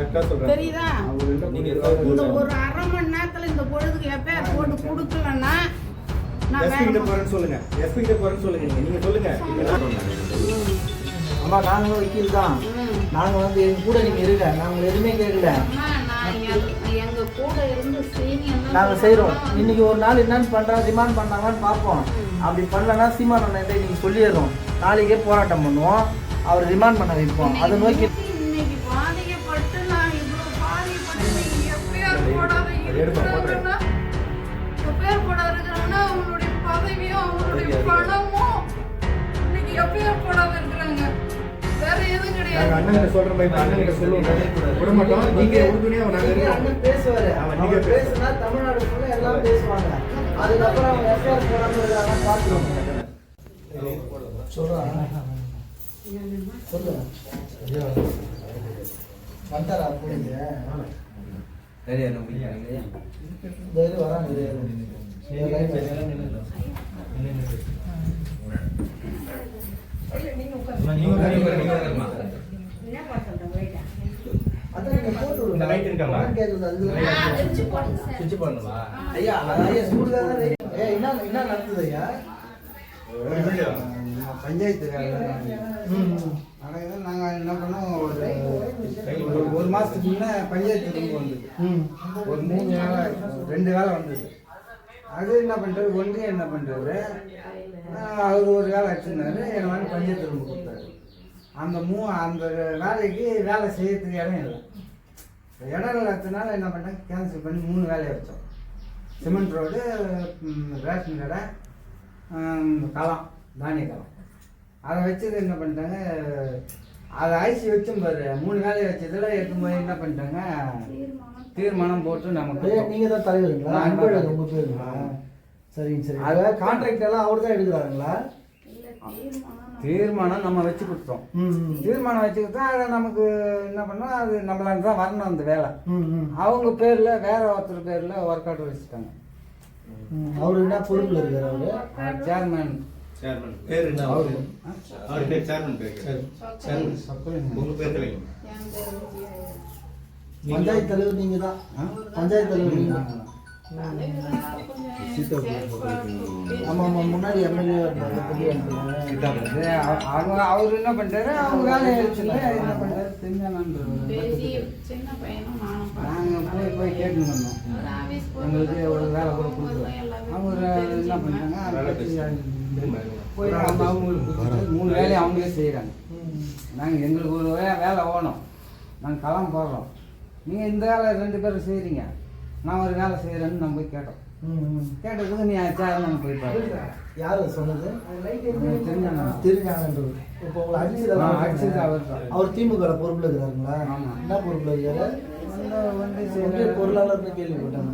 கரெக்டா சொல்றேன் தெரியுதா? நீங்க இந்த ஒரு அரை மணி நேரத்துல இந்த பொழுதுக்கு எப்ப போட்டு கொடுக்கலன்னா நான் எஸ்பி கிட்ட வேற- போறேன்னு சொல்லுங்க. எஸ்பி கிட்ட போறேன்னு சொல்லுங்க. நீங்க நீங்க சொல்லுங்க. நீங்க? அம்மா நாங்களும் வக்கீல் தான். நாங்க வந்து எங்க கூட நீங்க இருங்க. நாங்க எதுவுமே கேட்கல. அம்மா, நான் எங்க- எங்க கூட இருந்து சீனியர் நாங்க செய்றோம். இன்னைக்கு ஒரு நாள் என்னன்னு பண்றா ரிமாண்ட் பண்ணாங்கன்னு பார்ப்போம். அப்படி பண்ணலன்னா சீமான் அண்ணன் இன்னைக்கு சொல்லிடுறோம். நாளைக்கே போராட்டம் பண்ணுவோம். அவர் ரிமாண்ட் பண்ண வைப்போம். அதை நோக்கி எதுவும் நாங்க கிடையாது அண்ணன் கிட்ட சொல்றோம் போய் அண்ணன் கிட்ட சொல்லுவோம் விட மாட்டோம். நீங்க உறுதுணையா நாங்க நீங்க இருக்கோம். அண்ணன் பேசுவாரு. அவர் நீங்க. பேசுனா தமிழ்நாடு ஃபுல்லா எல்லாம் பேசுவாங்க. அதுக்கப்புறம் அவங்க எஃப்ஐஆர் போடாம இருக்காங்க பாத்துருவோம் சொல்றான் சொல்லு. வந்தாரா தைரியம் வராங்க அதான் நீங்க போட்டு இந்த light இருக்காமா? கேக்குது அது சுவிட்ச் பண்ணுவா ஐயா ஐயா சூடுதான் ஏய் என்ன என்ன நடக்குது ஐயா? பஞ்சாயத்து வேலை நடக்குது நாங்கள் என்ன பண்ணோம் ஒரு ஒரு மாதத்துக்கு முன்னே பஞ்சாயத்து ரொம்ப வந்தது. ஒரு மூணு வேலை ரெண்டு வேலை வந்தது. அது என்ன பண்ணுறது ஒன்றியம் என்ன பண்ணுறாரு அவர் ஒரு வேலை வச்சுருந்தாரு என்னை வந்து பஞ்சாயத்து ரொம்ப கொடுத்தாரு. அந்த மூ அந்த வேலைக்கு வேலை செய்யறதுக்கு இடம் இல்லை. இடம் இல்லாததுனால என்ன பண்ணிட்டாங்க கேன்சல் பண்ணி மூணு வேலையை வச்சோம். சிமெண்ட் ரோடு ரேஷன் கடை களம் தானிய களம் அதை வச்சது என்ன பண்ணிட்டாங்க? அதை ஐசி வச்சும் பாரு. மூணு வேலையை வச்சதில் போய் என்ன பண்ணிட்டாங்க? தீர்மானம். போட்டு நமக்கு ஐயா நீங்க தான் தலைவருங்களா? நான் அன்பழகன் உங்க பேருங்களா? சரிங்க சரி அதை கான்ட்ராக்ட் எல்லாம் அவர் தான் எடுக்கிறாருங்களா தீர்மானம் நம்ம வச்சு கொடுத்தோம். தீர்மானம் வச்சு கொடுத்தா அதை நமக்கு என்ன பண்ணோம் அது நம்மளால தான் வரணும் அந்த வேலை. அவங்க பேரில் வேற ஒருத்தர் பேரில் ஒர்க் அவுட் வச்சுட்டாங்க. அவரு என்ன பொறுப்புல இருக்காரு அவரு? சேர்மேன் சேர்மன் பேர் என்ன அவரு? அவர். பேர் சேர்மன் பேர். சேர்மன் உங்க பேர் தெரியும் பஞ்சாயத்து தலைவர் நீங்க தான் பஞ்சாயத்து தலைவர் நீங்க தான். ஆமாம் முன்னாடி எம்எல்ஏ அவங்க அவர் என்ன பண்ணிட்டாரு அவங்க வேலை வச்சுல என்ன பண்ணிட்டாரு தெரிஞ்சானு பேசி நாங்கள் போய் போய் கேட்டுன்னு வந்தோம் எங்களுக்கு ஒரு வேலை கூட கொடுக்கல அவங்க ஒரு என்ன பண்ணிட்டாங்க போய் அவங்க அவங்களுக்கு மூணு வேலையை அவங்களே செய்கிறாங்க நாங்கள் எங்களுக்கு ஒரு வே வேலை ஓணும் நாங்கள் களம் போடுறோம் நீங்கள் இந்த வேலை ரெண்டு பேரும் செய்கிறீங்க நான் ஒரு வேலை செய்கிறேன்னு நம்ம போய் கேட்டோம். கேட்டதுக்கு நீ சேர்மன் போய் பாருங்க யாரு சொன்னது? தெரிஞ்சாங்க தெரிஞ்சாங்கன்றது இப்போ உங்களை அவர்தான். அவர் திமுக பொறுப்புல இருக்கிறாருங்களா ஆமா. என்ன பொறுப்புல இருக்காரு? வந்து பொருளாளர்னு கேள்விப்பட்டேன்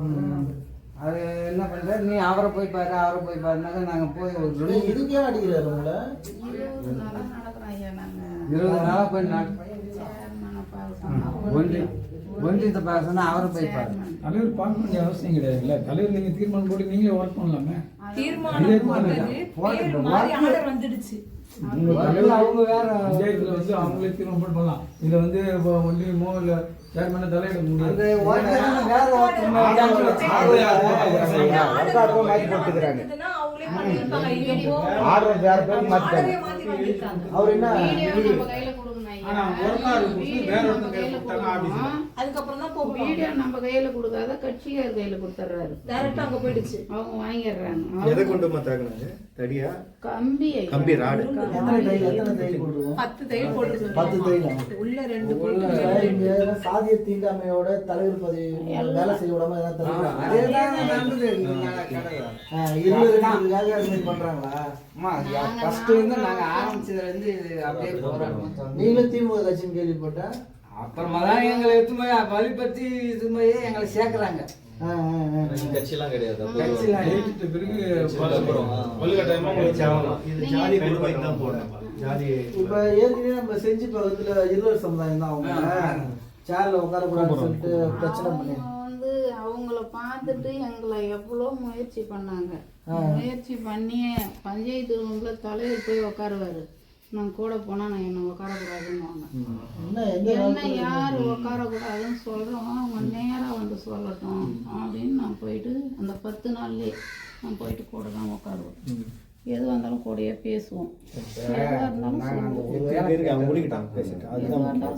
ம். அது என்ன பண்றாரு? நீ அவரை போய் பாரு அவரை போய் பாருனாக்க நாங்க போய் ஒரு இதுக்கு அடிக்கிறாரு உங்களை? இருபது நாளா நடக்கிறோம் ஐயா நாங்க. இருபது நாளா போய் பார்க்க ஒன்றி ஒன்றியத்தை பேசணும் அவரை போய் பாரு தலைவர் பார்க்க வேண்டிய அவசியம் கிடையாதுல்ல தலைவர் நீங்க தீர்மானம் போட்டு நீங்களே ஒர்க் பண்ணலாமே அவங்க வேற பஞ்சாயத்துல வந்து அவங்களே தீர்மானம் போட்டு பண்ணலாம் இதுல வந்து ஒன்றியமோ இல்ல சேர்மனோ தலையிட முடியாது அவர் என்ன அதுக்கப்புறம் தான் வீடியோ நம்ம கையில கொடுக்காத கட்சியார் கையில கொடுத்துறாரு டைரக்டா அங்க போயிடுச்சு. அவங்க வாங்கிடுறாங்க. எதை கொண்டு மாத்தாக்குனாங்க தடியா? கம்பி ஐயா. கம்பி ராடு. எத்தனை தையல் எத்தனை தையல் போட்டுருவோம் பத்து தையல் போட்டு பத்து தையல்? உள்ள ரெண்டு சாதிய தீண்டாமையோட தலைவர் பதவி வேலை செய்ய விடாம அதேதான் நடந்தது. இருபது பண்றாங்களா? ஃபர்ஸ்ட் வந்து நாங்க ஆரம்பிச்சதுல இருந்து அப்படியே போராட்டம் நீங்களும் திமுக கட்சின்னு கேள்விப்பட்டேன் அப்புறமா தான் எங்களை எடுத்து போய் வழிபத்தி இது போய் எங்களை சேர்க்குறாங்க. கிடையாது. ஜாதி இப்ப ஏற்கனவே நம்ம செஞ்சு பக்கத்துல இருவர் சமுதாயம் தான் அவங்க. சேர்ல உட்கார கூடாதுன்னு சொல்லிட்டு பிரச்சனை பண்ணி வந்து அவங்கள பார்த்துட்டு எங்களை எவ்வளோ முயற்சி பண்ணாங்க. முயற்சி பண்ணி பஞ்சாயத்து ரூம்ல தலைவர் போய் உட்காருவாரு நான் கூட போனால் நான் என்னை உட்காரக்கூடாதுன்னு என்ன யார் உட்காரக்கூடாதுன்னு சொல்கிறோம் அவங்க நேராக வந்து சொல்லட்டும் அப்படின்னு நான் போயிட்டு அந்த பத்து நாள்லேயே நான் போயிட்டு கூட தான் உட்காருவேன் எதுவாக இருந்தாலும் கூடயே பேசுவோம்.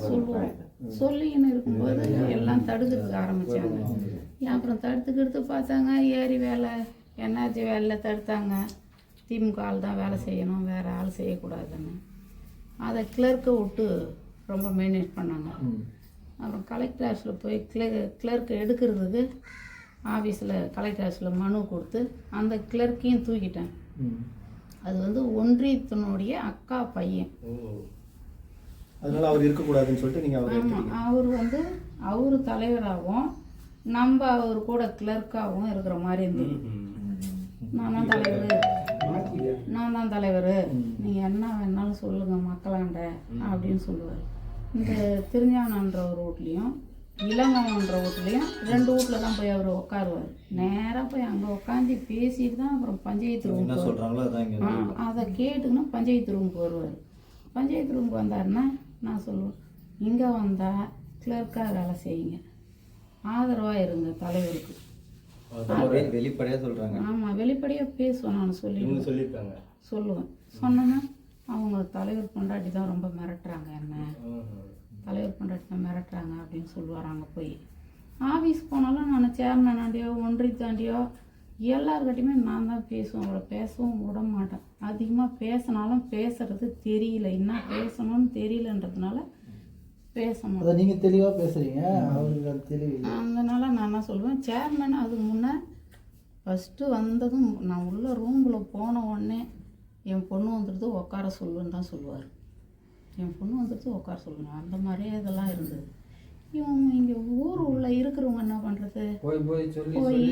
சொல்லுவோம். சொல்லிக்கின்னு இருக்கும்போது எல்லாம் தடுக்கிறதுக்கு ஆரம்பித்தாங்க அப்புறம் தடுத்துக்கிடுத்து பார்த்தாங்க ஏரி வேலை. என்ஆர்ஜி வேலையில் தடுத்தாங்க. திமுக ஆள் தான் வேலை செய்யணும். வேறு ஆள் செய்யக்கூடாதுன்னு. அதை கிளர்க்கை விட்டு ரொம்ப மேனேஜ் பண்ணாங்க. அப்புறம் கலெக்டர் ஆஃபீஸில் போய் கிள கிளர்க்கு எடுக்கிறதுக்கு ஆஃபீஸில் கலெக்டர் ஆஃபீஸில் மனு கொடுத்து அந்த கிளர்க்கையும் தூக்கிட்டேன். அது வந்து ஒன்றியத்தினுடைய அக்கா பையன். அதனால அவர் இருக்கக்கூடாதுன்னு சொல்லிட்டு நீங்க அவர் ஆமாம் அவர் வந்து அவர் தலைவராகவும் நம்ம அவர் கூட கிளர்க்காகவும் இருக்கிற மாதிரி இருந்தது. நான் தான் தலைவர். நான் தான் தலைவர். நீங்கள் என்ன வேணாலும் சொல்லுங்கள் மக்களாண்ட அப்படின்னு சொல்லுவார். இந்த திருஞானன்ற ஒரு வீட்லேயும் இளங்கன்ற வீட்லேயும் ரெண்டு வீட்டில் தான் போய் அவர் உட்காருவார் நேராக போய் அங்கே உட்காந்து பேசிட்டு தான் அப்புறம் பஞ்சாயத்து ரூம் ஆ அதை கேட்டுக்கின்னு பஞ்சாயத்து ரூமுக்கு வருவார். பஞ்சாயத்து ரூமுக்கு வந்தாருன்னா நான் சொல்லுவேன் இங்கே வந்தால் கிளர்க்காக வேலை செய்யுங்க. ஆதரவாக இருங்க தலைவருக்கு. வெளி- வெளிப்படையா சொல்றாங்க. ஆமாம் வெளிப்படையாக பேசுவேன் நான் சொல்லி. சொல்லியிருக்காங்க. சொல்லுவேன். சொன்னேன்னா அவங்க தலைவர் பொண்டாட்டி தான் ரொம்ப மிரட்டுறாங்க என்ன. தலைவர் பொண்டாட்டி தான் மிரட்டுறாங்க அப்படின்னு சொல்லுவார் அங்கே போய். ஆஃபீஸ் போனாலும் நான் சேர்மனாண்டியோ ஒன்றியத்தாண்டியோ எல்லாருக்கிட்டையுமே நான் தான் பேசுவேன். அவளை பேசவும் விட மாட்டேன். அதிகமாக பேசினாலும் பேசுறது தெரியல. என்ன பேசணும்னு தெரியலன்றதுனால பேச மாட்டேன் அதை நீங்கள் தெளிவாக பேசுகிறீங்க அவருக்கு அது தெளிவு. அதனால நான் என்ன சொல்லுவேன் சேர்மன் அதுக்கு முன்னே ஃபஸ்ட்டு வந்ததும் நான் உள்ள ரூமில் போன உடனே என் பொண்ணு வந்துடுது உட்கார சொல்லுன்னு தான் சொல்லுவார். என் பொண்ணு வந்துடுது உட்கார சொல்லுங்க அந்த மாதிரியே இதெல்லாம் இருந்தது. இவங்க இங்கே ஊர் உள்ள இருக்கிறவங்க என்ன பண்ணுறது போய் போய் சொல்லி போய்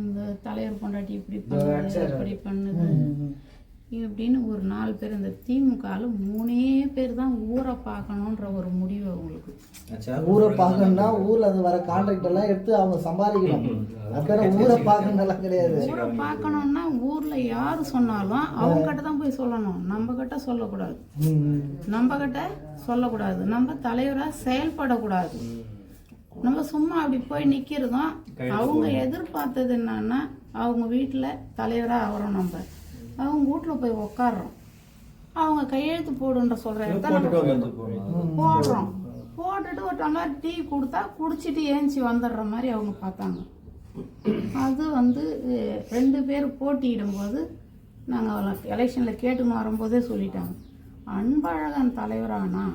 இந்த தலைவர் பொண்டாட்டி இப்படி பண்ணுது இப்படி பண்ணுது. இப்படின்னு ஒரு நாலு பேர் இந்த திமுகவில் மூணே பேர் தான் ஊரை பார்க்கணுன்ற ஒரு முடிவு அவங்களுக்கு? ஊரை பார்க்கணும்னா ஊரில் அது வர கான்ட்ராக்ட் எல்லாம் எடுத்து அவங்க சம்பாதிக்கணும். அதுக்காக ஊரை பார்க்கணும்லாம் கிடையாது. ஊரை பார்க்கணுன்னா ஊர்ல யார் சொன்னாலும் அவங்க கிட்ட தான் போய் சொல்லணும். நம்ம கிட்ட சொல்லக்கூடாது. நம்ம கிட்ட சொல்லக்கூடாது. நம்ம தலைவரா செயல்படக்கூடாது. நம்ம சும்மா அப்படி போய் நிக்கிறதும் அவங்க எதிர்பார்த்தது என்னன்னா அவங்க வீட்டில் தலைவரா ஆகிறோம் நம்ம. அவங்க வீட்டில் போய் உக்காடுறோம் அவங்க கையெழுத்து போடுன்ற சொல்ற இடத்த நம்ம போடுறோம். போட்டுட்டு ஒரு டம்ளர் டீ கொடுத்தா குடிச்சிட்டு ஏஞ்சி வந்துடுற மாதிரி அவங்க பார்த்தாங்க. அது வந்து ரெண்டு பேர் போட்டியிடும்போது நாங்கள் எலெக்ஷனில் கேட்டுன்னு வரும்போதே சொல்லிட்டாங்க. அன்பழகன் தலைவரானா?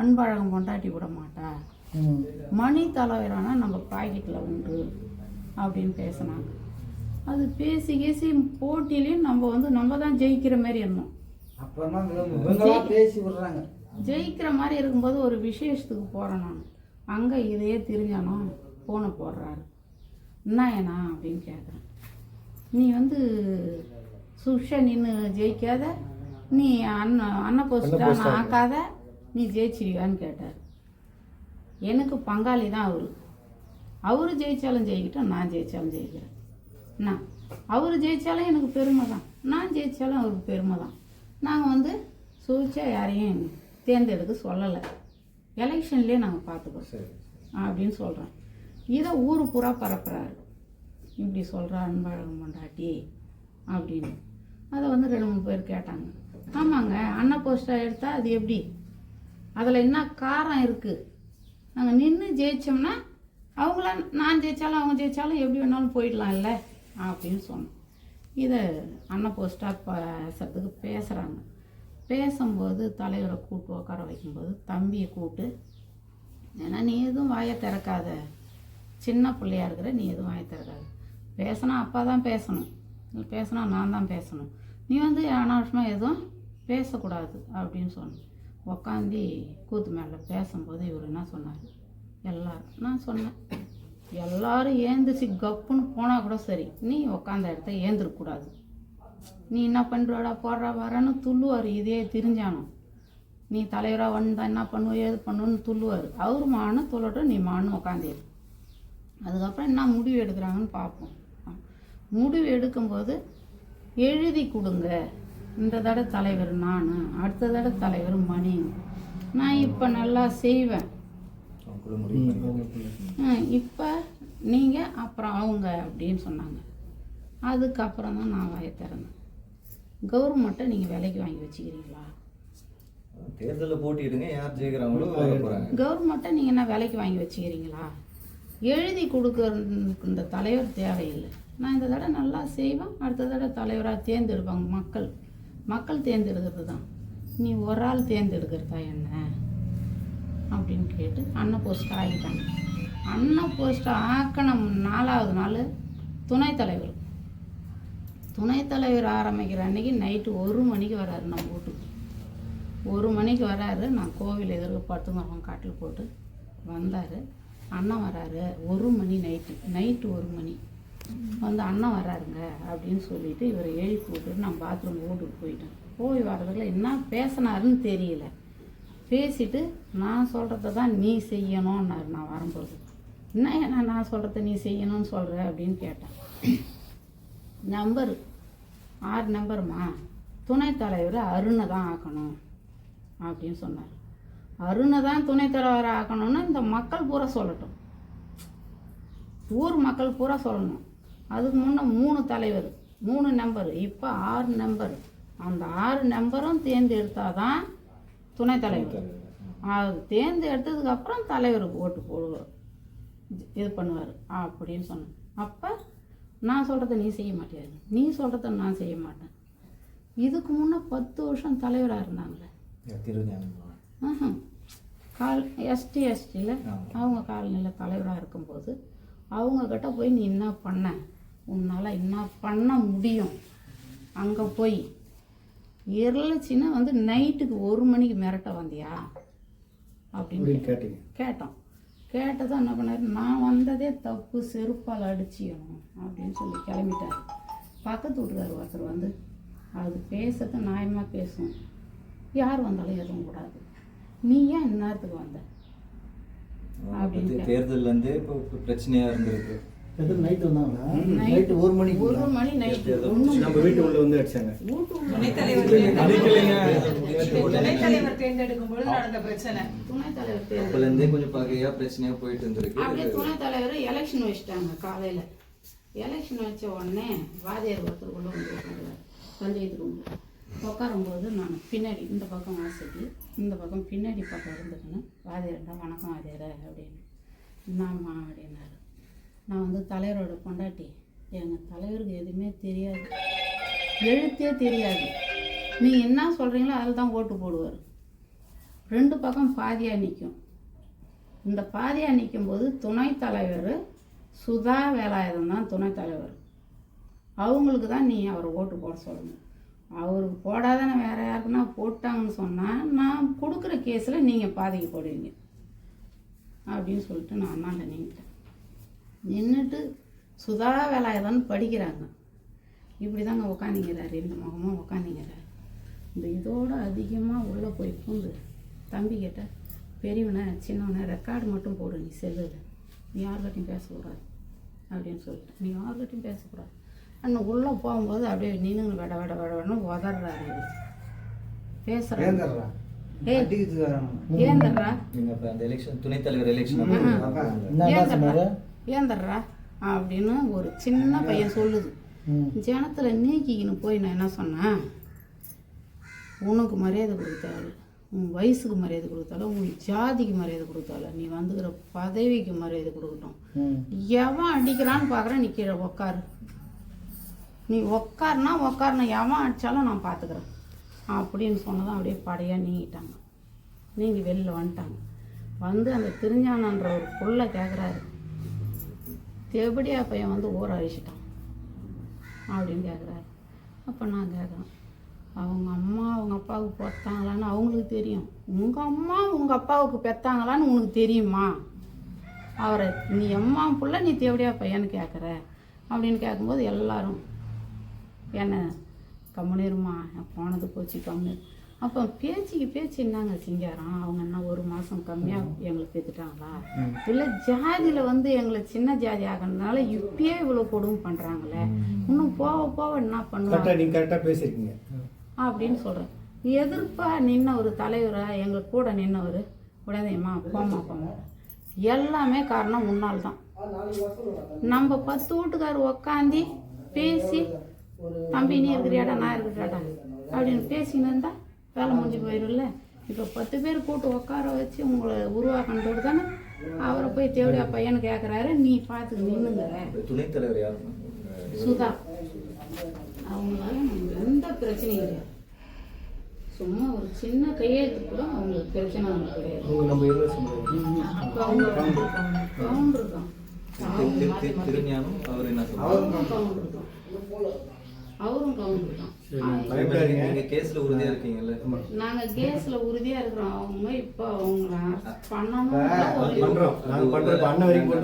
அன்பழகன் கொண்டாட்டி விட மாட்டா. மணி தலைவரானா நம்ம பாக்கெட்டில் உண்டு அப்படின்னு பேசினாங்க. அது பேசி பேசி போட்டியிலையும் நம்ம வந்து நம்ம தான் ஜெயிக்கிற மாதிரி இருந்தோம். அப்புறம் பேசி விடுறாங்க. ஜெயிக்கிற மாதிரி இருக்கும்போது ஒரு விசேஷத்துக்கு போகிறேன் நான். அங்கே இதையே தெரிஞ்சானோ ஃபோனை போடுறாரு. என்ன ஏனா? அப்படின்னு கேட்குறேன் நீ வந்து சுஷா நின்று ஜெயிக்காத. நீ அண்ணன் அன்ன போஸ்டான ஆக்காத. நீ ஜெயிச்சிருவியான்னு கேட்டார். எனக்கு பங்காளி தான் அவர். அவர் ஜெயித்தாலும் ஜெயிக்கிட்டோம் நான் ஜெயித்தாலும் ஜெயிக்கிறேன். என்ன அவர் ஜெயித்தாலும் எனக்கு பெருமை தான். நான் ஜெயித்தாலும் அவருக்கு பெருமை தான். நாங்கள் வந்து சூழ்ச்சியாக யாரையும் தேர்ந்தெடுக்க சொல்லலை. எலெக்ஷன்லேயே நாங்கள் பார்த்துக்கிறோம் அப்படின்னு சொல்கிறேன் இதை ஊர் பூரா பரப்புறாரு. இப்படி சொல்கிறா அன்பழகம் பொண்டாட்டி அப்படின்னு. அதை வந்து ரெண்டு மூணு பேர் கேட்டாங்க. ஆமாங்க அன்ன போஸ்டா எடுத்தால் அது எப்படி? அதில் என்ன காரம் இருக்குது நாங்கள் நின்று ஜெயிச்சோம்னா அவங்கள நான் ஜெயித்தாலும் அவங்க ஜெயித்தாலும் எப்படி வேணாலும் போயிடலாம் இல்லை அப்படின்னு சொன்னோம். இதை அன்ன போஸ்டாக பேசுறதுக்கு பேசுகிறாங்க பேசும்போது தலைவரை கூப்பிட்டு உட்கார வைக்கும்போது தம்பியை கூட்டு ஏன்னா நீ எதுவும் வாயை திறக்காத. சின்ன பிள்ளையா இருக்கிற நீ எதுவும் வாயை திறக்காத. பேசினா அப்பா தான் பேசணும். இல்லை பேசினா நான் தான் பேசணும். நீ வந்து அனாவசியமாக எதுவும் பேசக்கூடாது அப்படின்னு சொன்னேன் உக்காந்து கூத்து மேலே பேசும்போது இவர் என்ன சொன்னார்? எல்லாரும் நான் சொன்னேன். எல்லாரும் ஏந்திரிச்சு கப்புன்னு போனால் கூட சரி. நீ உக்காந்த இடத்த ஏந்திரக்கூடாது நீ என்ன பண்ணுறடா போடுறா வரன்னு துள்ளுவார். இதே தெரிஞ்சானோ? நீ தலைவராக வந்தா என்ன பண்ணுவோ ஏது பண்ணுன்னு துள்ளுவார். அவர் மானு துள்ளட்டும் நீ மானு உக்காந்தேரு அதுக்கப்புறம் என்ன முடிவு எடுக்கிறாங்கன்னு பார்ப்போம் முடிவு எடுக்கும்போது எழுதி கொடுங்க. இந்த தடவை தலைவர் நான் அடுத்த தடவை தலைவர் மணி. நான் இப்போ நல்லா செய்வேன். இப்போ நீங்கள் அப்புறம் அவங்க அப்படின்னு சொன்னாங்க. அதுக்கப்புறம் தான் நான் வாயை திறந்தேன். கவர்மெண்ட்டை நீங்கள் விலைக்கு வாங்கி வச்சுக்கிறீங்களா? தேர்தலில் போட்டிடுங்க யார் ஜெயிக்கிறாங்களோ கவர்மெண்ட்டை நீங்கள் என்ன விலைக்கு வாங்கி வச்சுக்கிறீங்களா? எழுதி கொடுக்கறதுக்கு இந்த தலைவர் தேவையில்லை. நான் இந்த தடவை நல்லா செய்வேன். அடுத்த தடவை தலைவராக தேர்ந்தெடுப்பாங்க மக்கள். மக்கள் தேர்ந்தெடுக்கிறது தான் நீ ஒரு ஆள் தேர்ந்தெடுக்கிறதா என்ன? அப்படின்னு கேட்டு அன்ன போஸ்ட் ஆகிட்டாங்க அன்ன போஸ்ட் ஆக்கின நாலாவது நாள் துணைத் தலைவர். துணைத் தலைவர் ஆரம்பிக்கிற அன்னைக்கு நைட்டு ஒரு மணிக்கு வராரு நம்ம வீட்டுக்கு. ஒரு மணிக்கு வராரு நான் கோவில் எதிர்க்க படுத்துக்கிறோம் காட்டில் போட்டு வந்தார். அண்ணன் வராரு. ஒரு மணி நைட்டு நைட்டு ஒரு மணி. வந்து அண்ணன் வராருங்க அப்படின்னு சொல்லிட்டு இவரை எழுப்பி விட்டுட்டு நான் பாத்ரூம் வீட்டுக்கு போயிட்டேன். போய் வர்றதுல என்ன பேசினாருன்னு தெரியல. பேசிட்டு நான் சொல்கிறத தான் நீ செய்யணும்னாரு நான் வரும்போது என்ன ஏன்னா நான் சொல்கிறத நீ செய்யணும்னு சொல்கிற அப்படின்னு கேட்டேன். நம்பர் ஆறு நம்பருமா? துணைத் தலைவர் அருணை தான் ஆக்கணும் அப்படின்னு சொன்னார். அருணை தான் துணைத் தலைவர் இந்த மக்கள் பூரா சொல்லட்டும். ஊர் மக்கள் பூரா சொல்லணும். அதுக்கு முன்னே மூணு தலைவர் மூணு நம்பர். இப்போ ஆறு நம்பர். அந்த ஆறு நம்பரும் தேர்ந்தெடுத்தால் தான் துணைத் தலைவர். அது தேர்ந்தெடுத்ததுக்கு அப்புறம் தலைவருக்கு ஓட்டு போடுவார் இது பண்ணுவார். அப்படின்னு சொன்னேன் அப்போ நான் சொல்கிறத நீ செய்ய மாட்டியாது நீ சொல்கிறத நான் செய்ய மாட்டேன். இதுக்கு முன்னே பத்து வருஷம் தலைவராக இருந்தாங்களே. கால் எஸ்டி எஸ்டியில். அவங்க காலனியில் தலைவராக இருக்கும்போது அவங்கக்கிட்ட போய் நீ என்ன பண்ண? உன்னால் என்ன பண்ண முடியும்? அங்கே போய் இருளச்சின்னா வந்து நைட்டுக்கு ஒரு மணிக்கு மிரட்ட வந்தியா? அப்படின்னு கேட்டீங்க. கேட்டோம் கேட்டதும் என்ன பண்ணாரு? நான் வந்ததே தப்பு செருப்பால் அடிச்சிக்கணும் அப்படின்னு சொல்லி கிளம்பிட்டாரு. பக்கத்து வீட்டுக்கார் ஒருத்தர் வந்து அது பேசுறது நியாயமாக பேசும். யார் வந்தாலும் எதுவும் கூடாது. நீ ஏன் இந்நேரத்துக்கு வந்த? அப்படின்னு தேர்தல்ல இருந்தே இப்போ இப்போ பிரச்சனையா இருந்திருக்கு. எது நைட்டு வந்தாங்களா? நைட்டு ஒரு மணிக்கு ஒரு மணி நைட்டு ஒன்றும் நம்ம வீட்டு உள்ள வந்து அடிச்சாங்க. வீட்டு உள்ள துணைத் தலைவர் துணைத் தலைவர் தேர்ந்தெடுக்கும் பொழுது நடந்த பிரச்சனை. துணைத் தலைவர் தேர்தல் அப்பல இருந்தே கொஞ்சம் பகையா பிரச்சனையா போயிட்டு இருந்திருக்கு. அப்படியே துணைத் தலைவர் எலெக்ஷன் வச்சுட்டாங்க காலையில். எலெக்ஷன் வச்ச உடனே வாதியார் ஒருத்தர் உள்ள வந்து பஞ்சாயத்து ரூமில் உட்காரும்போது நான் பின்னாடி இந்த பக்கம் வாசப்பி இந்த பக்கம் பின்னாடி பக்கம் இருந்துக்கணும். வாதியார்டா வணக்கம் வாதியார அப்படின்னு. என்னம்மா அப்படின்னாரு. நான் வந்து தலைவரோட பொண்டாட்டி. எங்கள் தலைவருக்கு எதுவுமே தெரியாது. எழுத்தே தெரியாது. நீங்கள் என்ன சொல்கிறீங்களோ அதில் தான் ஓட்டு போடுவார். ரெண்டு பக்கம் பாதியாக நிற்கும் இந்த பாதியாக நிற்கும்போது துணைத் தலைவர் சுதா வேலாயுதம் தான் துணைத் தலைவர். அவங்களுக்கு தான் நீ அவரை ஓட்டு போட சொல்லணும். அவருக்கு போடாதானே வேற யாருக்குன்னா போட்டாங்கன்னு சொன்னால் நான் கொடுக்குற கேஸில் நீங்கள் பாதிக்கு போடுவீங்க. அப்படின்னு சொல்லிட்டு நான் அண்ணாண்ட நீங்கிட்டேன் நின்றுட்டு சுதா வேலாயுதம்னு படிக்கிறாங்க. இப்படி தாங்க உக்காந்திங்கிறாரு இந்த முகமாக உக்காந்திங்கிறாரு இந்த இதோட அதிகமாக உள்ளே போய் பூந்து தம்பி கிட்ட பெரியவனை சின்னவனை ரெக்கார்டு மட்டும் போடு நீ செல்லுல நீ யார்கிட்டையும் பேசக்கூடாது. அப்படின்னு சொல்லிட்டு நீ யார்கிட்டையும் பேசக்கூடாது. அண்ணன் உள்ளே போகும்போது அப்படியே நின்று வெட வெட வெட வெடன்னு உதறாரு பேசுகிறாரு ஏந்தர்றா ஏய். அடிக்கிறதுக்கு வராங்க ஏந்தர்றா நீங்க அப்ப அந்த எலெக்ஷன் துணைத் தலைவர் எலெக்ஷன் ஏந்தர்றா? அப்படின்னு ஒரு சின்ன பையன் சொல்லுது. ஜனத்தில் நீக்கிக்கின்னு போய் நான் என்ன சொன்னேன்? உனக்கு மரியாதை கொடுத்தாள். உன் வயசுக்கு மரியாதை கொடுத்தாலும் உன் ஜாதிக்கு மரியாதை கொடுத்தாலும் நீ வந்துக்கிற பதவிக்கு மரியாதை கொடுக்கட்டும். எவன் அடிக்கிறான்னு பார்க்குறேன் நீ கீழே உக்காரு. நீ உக்காருனா உக்காருனா எவன் அடித்தாலும் நான் பார்த்துக்கிறேன் அப்படின்னு சொன்னதும் அப்படியே படையாக நீங்கிட்டாங்க. நீங்கி வெளில வந்துட்டாங்க. வந்து அந்த திருஞானன்ற ஒரு புள்ள கேட்குறாரு எப்படியா பையன் வந்து ஊற அழிச்சிட்டான் அப்படின்னு கேட்குறாரு அப்போ நான் கேட்குறேன் அவங்க அம்மா அவங்க அப்பாவுக்கு பெற்றாங்களான்னு அவங்களுக்கு தெரியும். உங்கள் அம்மா உங்கள் அப்பாவுக்கு பெற்றாங்களான்னு உனக்கு தெரியுமா? அவரை நீ அம்மா புள்ள நீ தேவடியா பையன்னு கேட்குற அப்படின்னு கேட்கும்போது எல்லாரும் என்ன கம்முனிருமா போனது போச்சு கம்முனு. அப்போ பேச்சுக்கு பேச்சு என்னங்க சிங்காரம் அவங்க என்ன ஒரு மாதம் கம்மியாக எங்களுக்கு பெற்றுட்டாங்களா இல்லை ஜாதியில் வந்து எங்களை சின்ன ஜாதி ஆகிறதுனால இப்பயே இவ்வளோ கொடுமை பண்ணுறாங்களே இன்னும் போக போக என்ன பண்ணுவாங்க? நீங்கள் கரெக்டாக பேசியிருக்கீங்க அப்படின்னு சொல்கிறேன் எதிர்ப்பாக நின்ன ஒரு தலைவரா எங்கள் கூட நின்னவர்? உடனேம்மா போம்மா போம்மா. எல்லாமே காரணம் முன்னாள் தான். நம்ம பத்து வீட்டுக்காரர் உக்காந்தி பேசி தம்பி நீ இருக்கிறியாடா நான் இருக்கிறாடா அப்படின்னு பேசின்னு இருந்தா வேலை முடிஞ்சு போயிடும்ல இப்போ பத்து பேர் கூட்டு உட்கார வச்சு உங்களை உருவாக்கணுன்றது தானே அவரை போய் தேவடியா பையன் கேட்குறாரு நீ பார்த்து நின்னுங்கிற. துணைத் தலைவர் சுதா. அவங்களுக்கு எந்த பிரச்சனையும் கிடையாது. சும்மா ஒரு சின்ன கையெழுத்து கூட அவங்களுக்கு பிரச்சனை ஒண்ணும் கிடையாது. அவங்க கவுண்டர் தான். கவுண்டர் தான். அவரும் கவுண்டர் தான். நீங்க கேஸ்ல உறுதியா இருக்கீங்கல்ல. நாங்க கேஸ்ல உறுதியா இருக்கிறோம். அவங்க இப்ப அவங்க பண்ணணும் பண்றோம். நாங்க பண்றோம் அண்ணன் வரைக்கும்.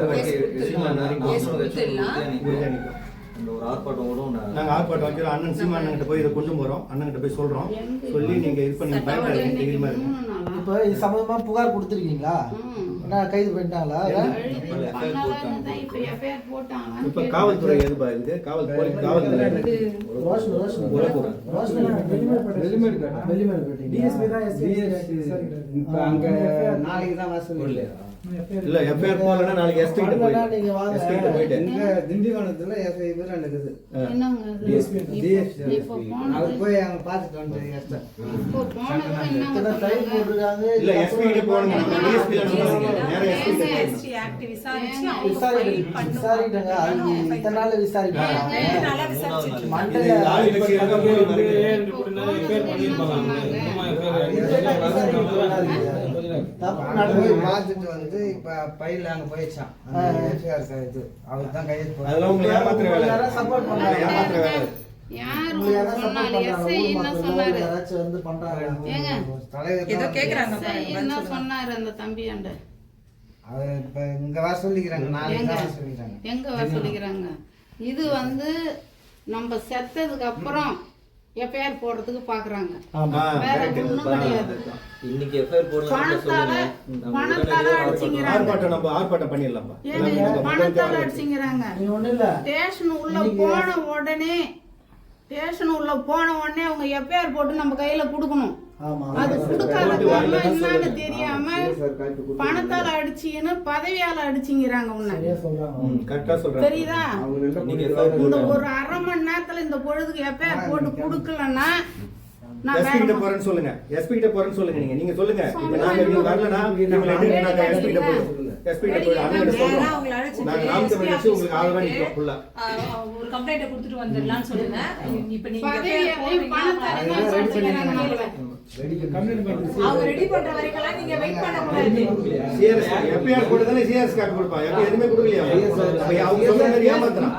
அந்த ஒரு ஆர்ப்பாட்டம் கூட நான் நாங்க ஆர்ப்பாட்டம் வைக்கிறோம். அண்ணன் சீமா அண்ணன் போய் இதை கொண்டு போறோம். அண்ணன் போய் சொல்றோம். சொல்லி நீங்க இது பண்ணி பயப்படாதீங்க. இன்னைக்கு தைரியமா இருங்க மூணு நாளா? இப்போ இது சம்மந்தமா புகார் கொடுத்துருக்கீங்களா? என்ன கைது பண்ணிட்டாங்களா? இப்ப காவல்துறை எதுப்பா இருக்கு காவல் போலீஸ் காவல்துறை. எது? ரோஷன் ரோஷன். உலகூர். ரோஷன் வெளிமேடு அங்க நாளைக்கு தான் வசூல் இல்லை இல்ல எஃப்ஐஆர் போகலன்னா நாளைக்கு எஸ்பி கிட்ட போகலன்னா நீங்க வாங்க. எஸ்பி கிட்ட போயிட்டு. இங்க திண்டிவனத்துல எஸ்ஐ பேர் இருக்குது என்னங்க இப்போ அவர் போனது போய் அங்க பாத்துட்டு வந்து எஸ்ஐ இப்போ போனது இத்தனை டைம்? போட்டிருக்காங்க? இல்ல எஸ்பி கிட்ட நம்ம டிஎஸ்பி நேரா எஸ்பி கிட்ட. SC ஆக்ட் விசாரிச்சு அவங்க. விசாரிட்டாங்க அது இத்தனை நாள் விசாரிட்டாங்க விசாரிச்சுட்டு இது மண்டல ஆளுங்கட்சி இருக்க போய் மறுபடியும் போய் நடந்தது பார்த்துட்டு வந்து இப்ப பையில அங்க போயிடுச்சான் இது. அவர் தான் கையெழுத்து support உங்களை பண்ணாங்க? இது வந்து நம்ம செத்ததுக்கு அப்புறம் எஃப்ஐஆர் போடுறதுக்கு பாக்குறாங்க. வேற. ஒண்ணும் கிடையாது. இன்னைக்கு எஃப்ஐஆர் போடலாம் பணத்தால பணத்தால அடிச்சுங்கிறாங்க. ஆர்ப்பாட்டம். இது பணத்தால அடிச்சுங்கிறாங்க. ஸ்டேஷன் உள்ள போன உடனே ஸ்டேஷன் உள்ள போன உடனே அவங்க எஃப்ஐஆர் போட்டு நம்ம கையில கொடுக்கணும். அது கொடுக்காத காரணம் என்னன்னு தெரியாம பணத்தால அடிச்சீங்கன்னு பதவியால அடிச்சிங்கிறாங்க உன்னை. தெரியுதா? இந்த ஒரு அரை மணி நேரத்துல இந்த பொழுதுக்கு எஃப்ஐஆர் போட்டு கொடுக்கலன்னா நான் எஸ்பி கிட்ட போறேன்னு சொல்லுங்க. எஸ்பி கிட்ட போறேன்னு சொல்லுங்க நீங்க. நீங்க சொல்லுங்க. இப்ப நாங்க நீங்க வரலனா நீங்க எடுத்து நாங்க எஸ்பி கிட்ட போறோம். எஸ்பி கிட்ட போய் நேரா சொல்றோம் உங்களுக்கு ஆதரவா நிக்கிறோம் ஃபுல்லா ஒரு கம்ப்ளைண்ட் கொடுத்துட்டு சொல்லுங்க. இப்ப நீங்க அப்புறம் தான் அடிச்சுக்கிறாங்க நம்மள. அவங்க ரெடி பண்ற வரைக்கும் நீங்க வெயிட் பண்ண கூடாது சிஆர்எஸ் எஃப்ஐஆர் போட்டு தானே சிஆர்எஸ் கார்டு கொடுப்பான் எப்ப எதுவுமே கொடுக்கலையா? அப்ப அவங்க சொல்ற மாதிரி ஏமாத்துறான்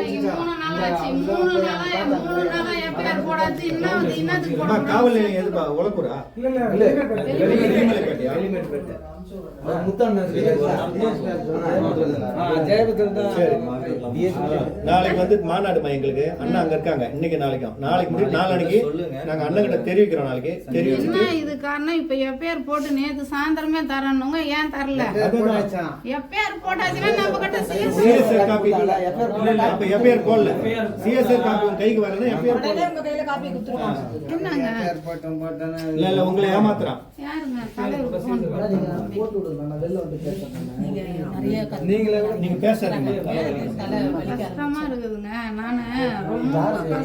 இன்னைக்கு மூணு நாள் ஆச்சு. மூணு நாளா மூணு நாளா எஃப்ஐஆர் போடாது. இன்னும் வந்து இன்னத்துக்கு அம்மா, போட காவல் நிலையம் எதுப்பா? உலக்கூரா வெளிமலைப்பேட்டையா நாளைக்கு வந்து மாநாடுமா எங்களுக்கு. அண்ணா அங்க இருக்காங்க. இன்னைக்கு நாளைக்கும். நாளைக்கு முடி நாளைக்கு. நாங்க அண்ணன் கிட்ட தெரிவிக்கிறோம் நாளைக்கு. தெரிவிச்சுட்டு இது காரணம். இப்ப எஃப்ஐஆர் போட்டு நேத்து சாயந்தரமே தரணுங்க? ஏன் தரல. எஃப்ஐஆர் போட்டாச்சுன்னா நம்ம கிட்ட சிஎஸ் சிஎஸ்ஆர் காப்பி அப்ப எஃப்ஐஆர் போடல? சிஎஸ்ஆர் காப்பி உங்க கைக்கு வரல உடனே போடல? உங்க கையில காப்பி கொடுத்துருவாங்க என்னங்க? இல்ல இல்ல உங்களை ஏமாத்துறான். யாருங்க? தலைவர் போட்டு விடுங்க நான் வெளில வந்து பேசுறேன். நீங்க பேசாதீங்க. கஷ்டமா இருக்குதுங்க. நானு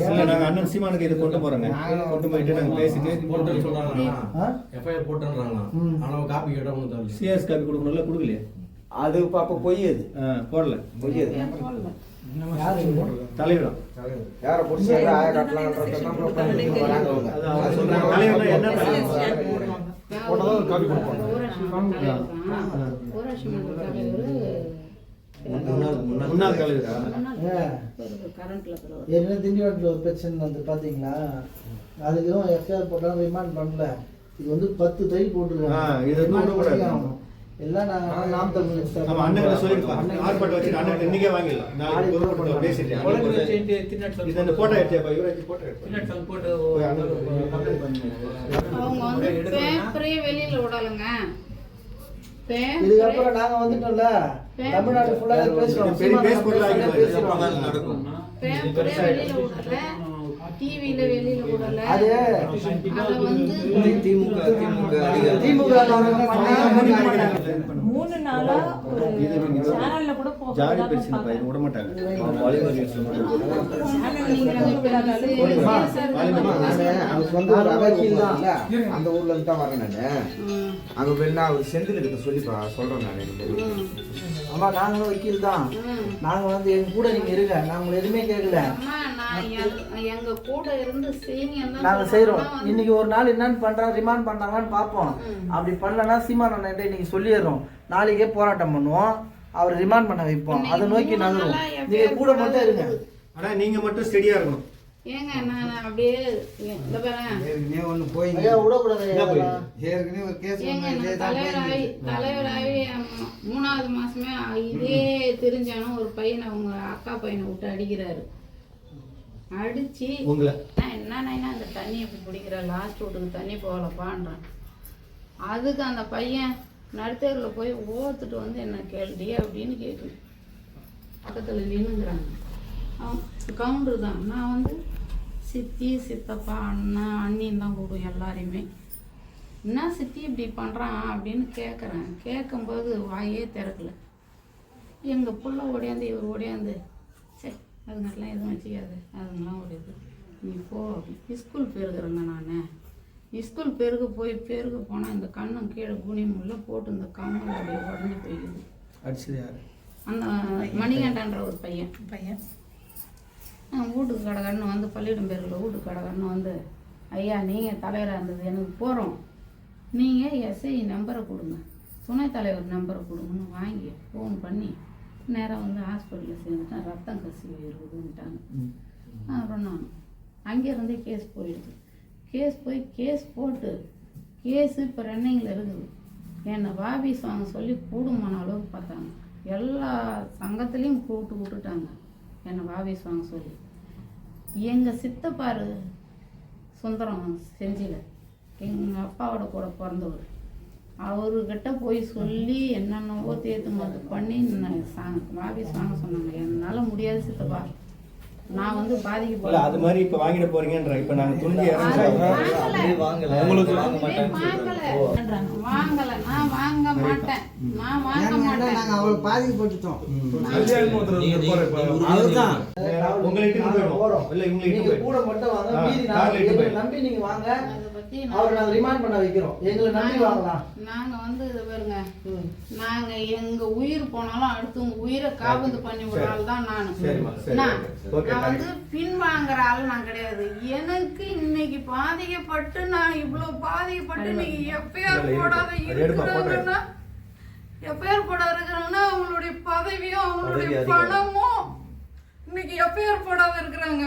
இல்ல நாங்க அண்ணன் சீமானுக்கு இது கொண்டு போறோங்க. கொண்டு போயிட்டு நாங்க பேசிட்டு போட்டேன்னு சொல்றாங்க? எஃப்ஐஆர் போட்டேன்றாங்க ம். ஆனா காப்பி கேட்டா ஒன்றும் தரல சிஎஸ் காப்பி கொடுக்கணும்ல கொடுக்கலையே? அது அப்ப பொய் அது போடல. போடல. யாரு தலைவரும் யார புடிச்சு ஆய கட்டலாம்ன்றத என்ன? போட்டதான் ஒரு காப்பி கொடுப்பாங்க. ஏற்கனவே திண்டிவனத்தில் ஒரு பிரச்சனை வந்து பார்த்தீங்களா அதுக்கும் எஃப்ஐஆர் போட்டாலும் ரிமாண்ட் பண்ணல. இது வந்து பத்து தை போட்டுருக்காங்க. இது எல்லாம் நாங்கள் நாம் தமிழ் நம்ம அண்ணன் கிட்ட சொல்லிருப்போம் ஆர்ப்பாட்டம் வச்சுட்டு அண்ணன் இன்னைக்கே வாங்கிடலாம். நாளைக்கு பொதுக்கூட்டத்தில் பேசிட்டு இது அந்த போட்டோ எடுத்தியாப்பா? யுவராஜ் போட்டோ எடுத்து போய் அண்ணன் complaint பண்ணி. அவங்க வந்து பேப்பரே வெளியில விடலைங்க. பேப்பரே இதுக்கப்புறம் நாங்கள் வந்துட்டோம்ல. தமிழ்நாடு ஃபுல்லாக. நடக்கும். பேப்பரே வெளியில விடல. டிவியில வெளியில விடல அது திமுக திமுக. திமுக மூணு நாளா ஜாதி பிரச்சனை. விட மாட்டாங்க. அந்த ஊர்ல இருந்து தான் வரேன் நானு. அங்க நான் அவர் செந்தில் கிட்ட சொல்லி பா- சொல்றேன் நான் அம்மா நாங்களும் வக்கீல் தான். நாங்க வந்து எங்க கூட நீங்க இருங்க. நாங்க எதுவுமே கேட்கல அம்மா நான் எங்க- கூட இருந்து செய்யுங்க நாங்க செய்றோம். இன்னைக்கு ஒரு நாள் என்னன்னு பண்றா ரிமாண்ட் பண்றாங்கன்னு பார்ப்போம். அப்படி பண்ணலன்னா சீமான் அண்ணன் இன்னைக்கு சொல்லிடுறோம். நாளைக்கே போராட்டம் பண்ணுவோம். அவர் ரிமாண்ட் பண்ண வைப்போம். அதை நோக்கி நகரும் நீங்க கூட மட்டும் இருங்க. ஆனா நீங்க மட்டும் ஸ்டெடியா இருக்கணும். ஏங்க நான் அப்படியே இந்த பாருங்க. ஒண்ணு போய். ஏற்கனவே ஒரு கேஸ் தலைவராகி மூணாவது மாசமே இதே தெரிஞ்சாலும் ஒரு பையனை அவங்க அக்கா பையனை விட்டு அடிக்கிறாரு. அடிச்சு உங்களை. நான் என்ன நாயினா அந்த தண்ணி எப்படி பிடிக்கிற லாஸ்ட் வீட்டுக்கு தண்ணி போகலப்பான்றான். அதுக்கு அந்த பையன் நடுத்தேரில் போய் ஓத்துட்டு வந்து என்ன கேள்வி அப்படின்னு கேட்குது பக்கத்தில் நின்னுங்கிறாங்க. அவன் கவுண்டர் தான். நான் வந்து சித்தி சித்தப்பா அண்ணன் அண்ணின்னு தான் கூடும் எல்லாரையுமே. என்ன சித்தி இப்படி பண்ணுறான் அப்படின்னு கேட்குறேன் கேட்கும்போது வாயே திறக்கல. எங்கள் பிள்ளை ஓடியாந்து இவர் ஓடியாந்து சரி அதுங்கெல்லாம் எதுவும் வச்சுக்காது அதுங்கெல்லாம் ஒரு இது நீ போ. அப்படி. ஸ்கூல் போயிருக்கிறேங்க நான். ஸ்கூல் பேருக்கு போய் பேருக்கு போனால் இந்த கண்ணும் கீழே குனிமுள்ள போட்டு இந்த கம்மல் அப்படியே உடஞ்சி போயிடுது. அடிச்சது யாரு அந்த மணிகண்டன்ற ஒரு பையன். பையன். நான் வீட்டுக்கு கடகன்னு வந்து பள்ளியிடம் பேருக்குள்ள வீட்டுக்கு கடகன்னு வந்து ஐயா நீங்கள் தலைவராக இருந்தது எனக்கு போகிறோம் நீங்கள் எஸ்ஐ நம்பரை கொடுங்க. துணைத் தலைவர் நம்பரை கொடுங்கன்னு வாங்கி ஃபோன் பண்ணி நேராக வந்து ஹாஸ்பிட்டலில் சேர்ந்துட்டேன் ரத்தம் கசிவு இருக்குதுன்ட்டாங்க அப்புறம் நான் அங்கேருந்தே கேஸ் போயிடுது. கேஸ் போய் கேஸ் போட்டு கேஸு இப்போ ரன்னிங்கில் இருக்குது. என்னை பாபி சாங் சொல்லி கூடுமான அளவுக்கு பார்த்தாங்க. எல்லா சங்கத்துலேயும் கூப்பிட்டு விட்டுட்டாங்க என்னை பாபி சாங் சொல்லி. எங்கள் சித்தப்பாரு சுந்தரம் செஞ்சில எங்கள் அப்பாவோட கூட பிறந்தவர். அவர்கிட்ட போய் சொல்லி என்னென்னவோ தேத்து மருந்து பண்ணி நான் சாங்க வாபிஸ் வாங்க சொன்னாங்க. என்னால் முடியாது சித்தப்பா. நான் வந்து இல்ல பாதிக்கப்பட அது மாதிரி இப்ப வாங்கிட போறீங்கன்ற இப்ப நாங்க துணிஞ்சு இறங்குறோம் அப்படியே வாங்கல. உங்களுக்கு வாங்க. வாங்கல. நான் வாங்க மாட்டேன். நான் வாங்க மாட்டேன். நாங்க இப்ப. நீங்க உறுதியா அதுதான். உங்களை இட்டுட்டு போயிடும் இல்ல போயிடும் கூட மட்டும் வாங்க. மீதி நாங்க. நம்பி வாங்க. பத்தி அவரை நான் நாங்க ரிமாண்ட் பண்ண வைக்கிறோம். எங்களை நம்பி வாங்கலாம். நாங்க வந்து இதை பாருங்க. நாங்க எங்க உயிர் போனாலும் அடுத்தவங்க உயிரை காபந்து பண்ணி விடுற ஆள் தான் நானு. நான் வந்து பின் வாங்குற ஆள் நான் கிடையாது. எனக்கு இன்னைக்கு பாதிக்கப்பட்டு நான் இவ்வளவு பாதிக்கப்பட்டு இன்னைக்கு எப்பயார் போடாத. இருக்கிறாங்கன்னா எப்பயார் போடாத இருக்கிறாங்கன்னா அவங்களுடைய பதவியும் அவங்களுடைய. பணமும் இன்னைக்கு எப்பயார் போடாத இருக்கிறாங்க?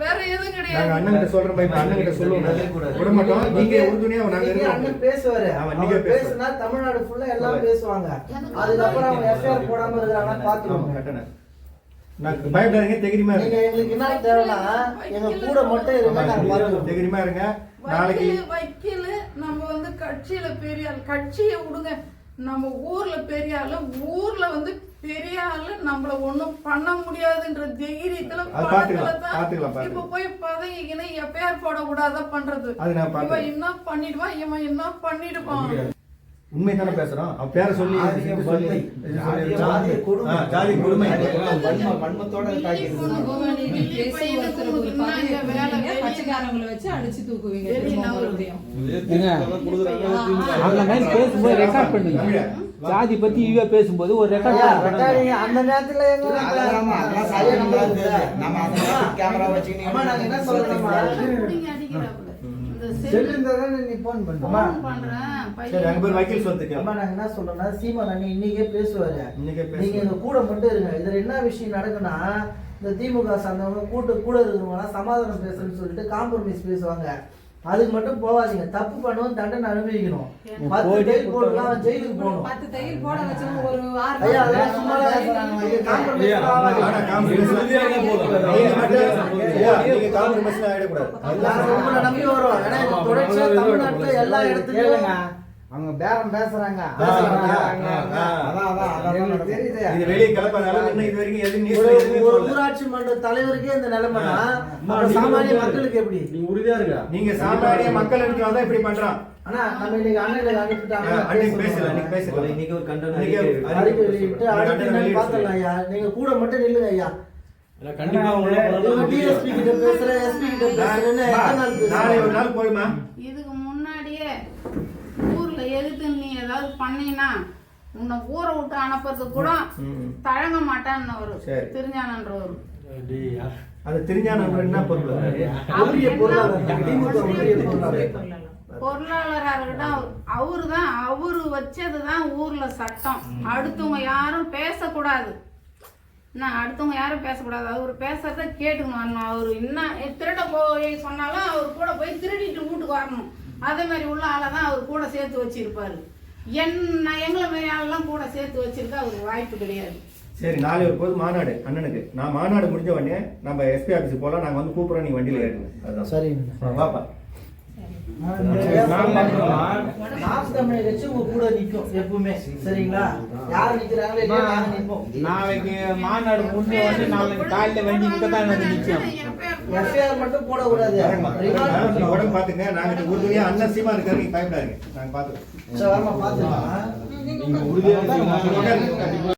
வேற எதுவும் நாங்க கிடையாது. அண்ணன் கிட்ட சொல்றோம் இப்ப அண்ணன் கிட்ட சொல்லுவோம் விட மாட்டோம். நீங்க உறுதுணையா அண்ணன் பேசுவாரு. பேசுனா தமிழ்நாடு ஃபுல்லா எல்லாம். பேசுவாங்க. அதுக்கப்புறம் அவங்க எஃப்ஐஆர் போடாம கட்டணம் நான் பயப்படாதீங்க தைரியமா இருங்க. எங்களுக்கு என்ன தேவைன்னா எங்க கூட மட்டும் இருங்க தைரியமா இருங்க. நாளைக்கு வக்கீலு நம்ம வந்து கட்சியில பெரிய கட்சியை விடுங்க. நம்ம ஊர்ல பெரிய ஆளு ஊர்ல வந்து பெரிய ஆளு நம்மள ஒண்ணும் பண்ண முடியாதுன்ற தைரியத்துல அது பாத்துக்கலாம், பணத்துல தான் பாத்துக்கலாம், பாத்துக்கலாம். இப்ப போய் பதவிக்குன்னு எப்பயார் போட கூடாத பண்றது இவன். என்ன பண்ணிடுவான் இவன் என்ன பண்ணிடுவான் உண்மை தானே பேசுறோம்? அவ பேரை சொல்லி ஜாதி கொடுமை. வெளிய கட்சிக்காரங்களை வச்சு அடிச்சு தூக்குவீங்க. அந்த மாதிரி பேசும்போது ரெக்கார்ட் பண்ணுங்க. ஜாதி பத்தி இவ பேசும்போது ஒரு ரெக்கார்ட் அந்த நேரத்துல நம்ம கேமரா வச்சுக்கிட்டு அம்மா, நாங்க என்ன சொல்றோம்மா? புடிங்கி அடிக்கிறாப்புல. இந்த செல் செல்லு இருந்தா தானே நீ போன் பண்ண phone பண்றேன். சரி அங்க வக்கீல் அம்மா நாங்க என்ன சொல்றோம்னா சீமான் அண்ணன் இன்னைக்கே பேசுவாரு. இன்னைக்கே நீங்க எங்க கூட மட்டும் இருங்க. இதுல என்ன விஷயம் நடக்குன்னா இந்த திமுக சார்ந்தவங்க கூட்டு கூட இருக்கிறவங்க சமாதானம் பேசுறேன்னு சொல்லிட்டு காம்ப்ரமைஸ் பேசுவாங்க. அதுக்கு மட்டும் போகாதீங்க. தப்பு பண்ணுவோம் தண்டனை அனுபவிக்கணும். பத்து தையல் போடலாம் ஜெயிலுக்கு போகணும். பத்து தையல் போட வச்சு ஒரு ஆறு ஐயா அதெல்லாம் சும்மா காம்ப்ரமைஸ் ஆயிடக்கூடாது நம்பி வரோம் ஏன்னா தொடர்ச்சியா தமிழ்நாட்டுல எல்லா இடத்துலயும் அவங்க பேரம் பேசுறாங்க. இது வெளியே இன்னும் இது வரைக்கும் ஒரு. ஊராட்சி மன்ற தலைவருக்கே இந்த நிலைமைனா. அப்புறம் சாமானிய மக்களுக்கு எப்படி? நீங்க உறுதியா இருங்க. நீங்க சாமானிய மக்கள் இருக்கிறவங்க தான் இப்படி பண்றான். ஆனா நம்ம இன்னைக்கு அண்ணனுக்கு அனுப்பிட்டாங்க. அன்னைக்கு பேசல அன்னைக்கு பேசல. இன்னைக்கு ஒரு கண்டன இன்னைக்கு அறிக்கை அறிக்கை வெளியிட்டு அடுத்து கண்டன என்னன்னு வெளியிட்டு பாத்துடலாம் ஐயா. நீங்க கூட மட்டும் நில்லுங்க ஐயா. கண்டிப்பா உங்களை டிஎஸ்பி கிட்ட எஸ்பி கிட்ட பேசுறேன்னு எத்தனை நாள் நாளை ஒரு நாள் போய்மா. இதுக்கு முன்னாடியே ஊர்ல எதுக்கு நீ ஏதாவது பண்ணீங்கன்னா உன்னை ஊரை விட்டு அனுப்புறதுக்கு கூட. தழங்க மாட்டான்னு ஒரு சரி. திருஞானன்றவர். அது தெரிஞ்சான என்ன பொருள்? பொருளாளராக இருக்கட்டும் அவரு தான் அவரு வச்சது தான் ஊர்ல சட்டம். அடுத்தவங்க யாரும் பேசக்கூடாது. என்ன அடுத்தவங்க யாரும் பேசக்கூடாது. அவர் பேசுறத கேட்டுக்கணும். அவர் என்ன திருட போய் சொன்னாலும் அவர் கூட போய் திருடிட்டு வீட்டுக்கு வரணும். அதே மாதிரி உள்ள ஆளை தான் அவர் கூட சேர்த்து வச்சிருப்பாரு. என்ன எங்களை மாதிரி ஆளெல்லாம் கூட சேர்த்து வச்சிருக்க அவருக்கு வாய்ப்பு கிடையாது. சரி நாளை ஒரு பொது மாநாடு அண்ணனுக்கு. நான் மாநாடு முடிஞ்ச உடனே நம்ம எஸ்பி ஆஃபீஸ் போலாம் நாங்க வந்து கூப்பிடுறோம் நீ வண்டியில ஏறுங்க. அதுதான் சரிங்க வாப்பா. நாளைக்கு மாநாடு முடிஞ்ச உடனே நாளைக்கு காலையில வண்டி கிட்ட தான் வந்து நிற்கும் எஃப்ஐஆர் மட்டும் போடக்கூடாது. உடம்பு பாத்துங்க நாங்க உறுதுணையா அண்ணன் சீமா இருக்காரு. நீங்க பயப்படாதீங்க. நாங்க பாத்துக்கோம் வாம்மா, பாத்துக்கலாம்